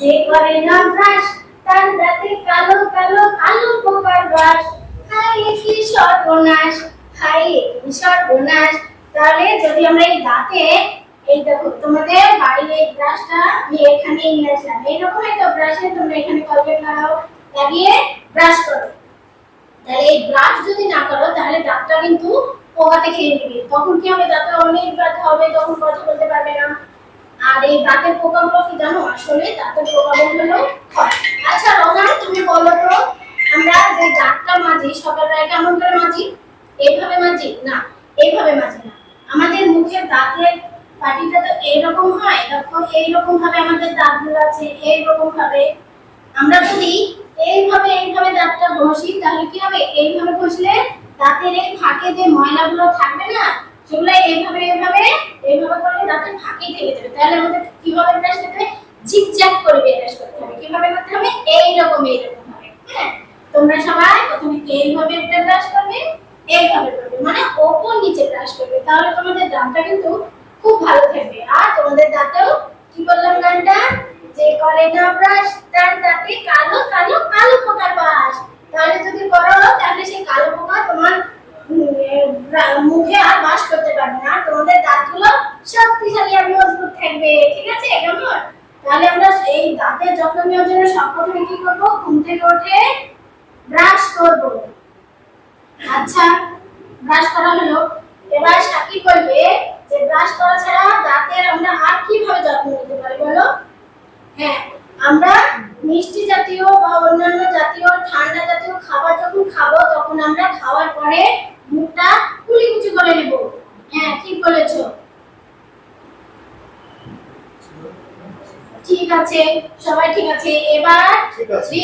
যে করে না ব্রাশ তার দাঁতে কালো কালো কালো পোকার বাস। হাই কি সর্বনাশ হাই কি সর্বনাশ? তাহলে যদি আমরা এই দাঁতে, এই দেখো, তোমাদের বাড়ির এই ব্রাশটা আমি এখানেই নিয়ে আসলাম। এইরকম একটা ব্রাশে তোমরা এখানে কলগেট লাগাও, লাগিয়ে ব্রাশ করো। তাহলে এই ব্রাশ যদি না করো, তাহলে দাঁতটা কিন্তু পোকাতে খেয়ে নেবে। তখন কি হবে? দাঁতে অনেক ব্যথা হবে, তখন কথা বলতে পারবে না। আর এই দাঁতের পোকাগুলো কি জানো? আসলে দাঁতের পোকাগুলো হলো আচ্ছা রোহান তুমি বলো তো, আমরা যে দাঁতটা মাজি সকালবেলা কেমন করে মাজি? এইভাবে মাজি? না, এইভাবে মাজি না। আমাদের মুখের দাঁতের পাটিটা তো এইরকম হয়, দেখো এইরকম ভাবে আমাদের দাঁতগুলো আছে এইরকম ভাবে আমরা যদি এইভাবে এইভাবে দাঁতটা ঘষি, তাহলে কি হবে? এইভাবে ঘষলে দাঁতের এই ফাঁকে যে ময়লাগুলো থাকবে না, সেগুলো এইভাবে এইভাবে এইভাবে ফাঁকেই যাবে? তাহলে আমাদের কীভাবে ব্রাশ করতে হবে? ঝিকঝ্যাক করে ব্রাশ করতে হবে। কীভাবে করতে হবে? এইরকম এইরকম ভাবে হ্যাঁ? তোমরা সবাই প্রথমে এইভাবে একটা ব্রাশ করবে, এইভাবে করবে মানে ওপর নিচে ব্রাশ করবে। তাহলে তোমাদের দাঁতটা কিন্তু খুব ভালো থাকবে। আর তোমাদের দাঁতেও কি বললাম গানটা? যে করে না ব্রাশ তার দাঁতে কালো কালো কালো পোকার বাস তাহলে যদি করো, তাহলে সেই কালো পোকা তোমার মুখে আর বাস করতে পারবে না। তোমাদের দাঁতগুলো শক্তিশালী থাকবে, ঠিক আছে, কেমন? তাহলে আমরা এই দাঁতের যত্ন নেওয়ার জন্য সব কি করব? ঘুম থেকে উঠে ব্রাশ করব। আচ্ছা ব্রাশ করা হলো। এবার সাকিব বলবে যে ব্রাশ করা ছাড়া দাঁতের আমরা আর কীভাবে যত্ন নিতে পারি বলো? হ্যাঁ আমরা মিষ্টি জাতীয় বা অন্যান্য জাতীয় ঠান্ডা জাতীয় খাবার যখন খাব, তখন আমরা খাওয়ার পরে মুখটা কুলি কুচি করে নেব হ্যাঁ ঠিক বলেছ ঠিক আছে সবাই ঠিক আছে এবার ঠিক আছে।